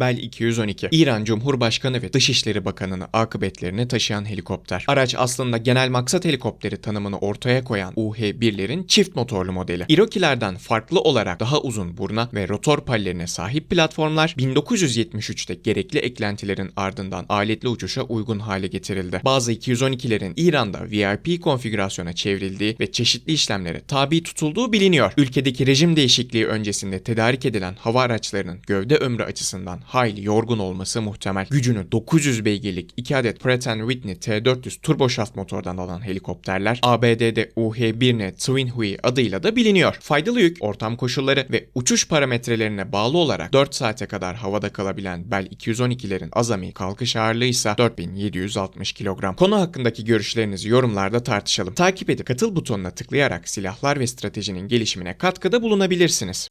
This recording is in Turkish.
Bell 212. İran Cumhurbaşkanı ve Dışişleri Bakanı'nı akıbetlerine taşıyan helikopter. Araç aslında genel maksat helikopteri tanımını ortaya koyan UH-1'lerin çift motorlu modeli. Irokilerden farklı olarak daha uzun burna ve rotor pallerine sahip platformlar 1973'te gerekli eklentilerin ardından aletli uçuşa uygun hale getirildi. Bazı 212'lerin İran'da VIP konfigürasyona çevrildiği ve çeşitli işlemlere tabi tutulduğu biliniyor. Ülkedeki rejim değişikliği öncesinde tedarik edilen hava araçlarının gövde ömrü açısından hayli yorgun olması muhtemel. Gücünü 900 beygirlik 2 adet Pratt Whitney T400 turboşaft motordan alan helikopterler ABD'de UH-1N Twin Hui adıyla da biliniyor. Faydalı yük, ortam koşulları ve uçuş parametrelerine bağlı olarak 4 saate kadar havada kalabilen Bell 212'lerin azami kalkış ağırlığı ise 4760 kilogram. Konu hakkındaki görüşlerinizi yorumlarda tartışalım. Takip edip katıl butonuna tıklayarak silahlar ve stratejinin gelişimine katkıda bulunabilirsiniz.